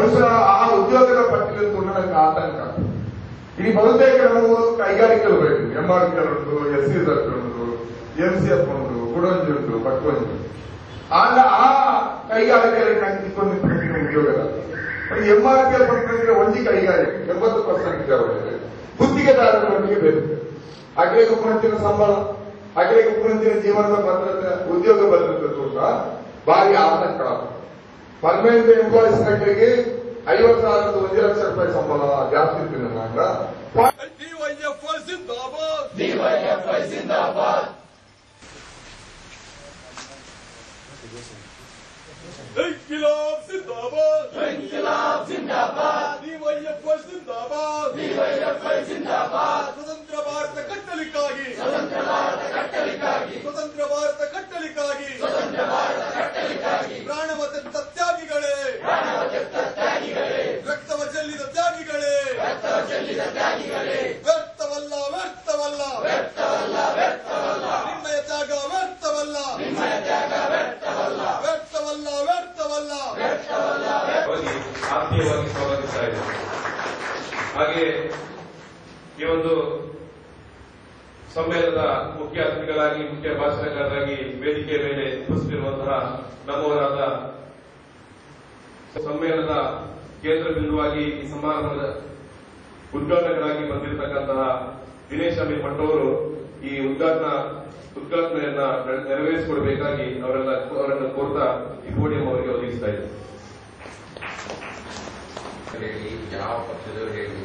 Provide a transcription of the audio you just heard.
ಬಹುಶಃ ಆ ಉದ್ಯೋಗದ ಪಟ್ಟಿಯಲ್ಲಿ ನನಗೆ ಆತಂಕ ಈ ಬಹುತೇಕ ನಾವು ಕೈಗಾರಿಕೆಗಳು ಎಂಆರ್ಪಿಎಲ್ ಉಂಟು ಎಸ್ ಸಿ ಉಂಟು ಎಂ ಸಿ ಎಫ್ ಉಂಟು ಗುಡಂಜಿ ಉಂಟು, ಪಟ್ವಂಜಿ. ಆಗ ಆ ಕೈಗಾರಿಕೆಯಲ್ಲಿ ನಂಗೆ ಇಕ್ಕೊಂಡು ಉದ್ಯೋಗದ ಎಂಆರ್ಪಿಎಲ್ ಪಟ್ಕೊಂಡ್ರೆ ಒಂಜಿ ಕೈಗಾರಿಕೆ, ಎಂಬತ್ತು ಪರ್ಸೆಂಟ್ ಇದ್ದಾವೆ ಗುತ್ತಿಗೆದಾರರೊಂದಿಗೆ ಬೇಕು. ಅಗ್ರಿಗೆ ಉಪರಂಚಿನ ಸಂಬಳ ಅಗ್ರಿಗೆ ಉಪರಂಚಿನ ಜೀವನದ ಭದ್ರತೆ, ಉದ್ಯೋಗ ಭದ್ರತೆ ಕೂಡ ಭಾರಿ ಆತಂಕ. ಪರ್ಮನೆಂಟ್ ಎಂಪ್ಲಾಯೀಸ್ ಗಳಿಗೆ ಐವತ್ತು ಸಾವಿರದ ಒಂದು ಲಕ್ಷ ರೂಪಾಯಿ ಸಂಬಳ ಜಾಸ್ತಿ ಇರ್ತೀನಿ ನಾಗ ಡಿವೈಎಫ್ಐ ಜಿಂದಾಬಾದ್ ಡಿವೈಎಫ್ಐ ಜಿಂದಾಬಾದ್ ಇನ್ಕಿಲಾಬ್ ಜಿಂದಾಬಾದ್ ಇನ್ಕಿಲಾಬ್ ಜಿಂದಾಬಾದ್ ಡಿವೈಎಫ್ಐ ಜಿಂದಾಬಾದ್ ಡಿವೈಎಫ್ಐ ಜಿಂದಾಬಾದ್ ಸ್ವತಂತ್ರ ಹಾಗೆ ಈ ಒಂದು ಸಮ್ಮೇಳನದ ಮುಖ್ಯ ಅತಿಥಿಗಳಾಗಿ, ಮುಖ್ಯ ಭಾಷಣಕಾರರಾಗಿ ವೇದಿಕೆ ಮೇಲೆ ಉಪಸ್ಥಿತಿರುವಂತಹ ನಮ್ಮವರಾದ ಸಮ್ಮೇಳನದ ಕೇಂದ್ರ ಬಿಂದುವಾಗಿ ಈ ಸಮಾರಂಭದ ಉದ್ಘಾಟಕರಾಗಿ ಬಂದಿರತಕ್ಕಂತಹ ದಿನೇಶ್ ಅಮೀರ್ ಭಟ್ ಅವರು ಈ ಉದ್ಘಾಟನಾ ಉದ್ಘಾಟನೆಯನ್ನ ನೆರವೇರಿಸಿಕೊಡಬೇಕಾಗಿ ಅವರೆಲ್ಲ ಅವರನ್ನು ಕೋರ್ತಾ ಈ ಪೋಡಿಯಂ ಅವರಿಗೆ ಒದಗಿಸ್ತಾ ಇದ್ದಾರೆ. ಯಾವ ಪಕ್ಷದವರು ಹೇಳಿ?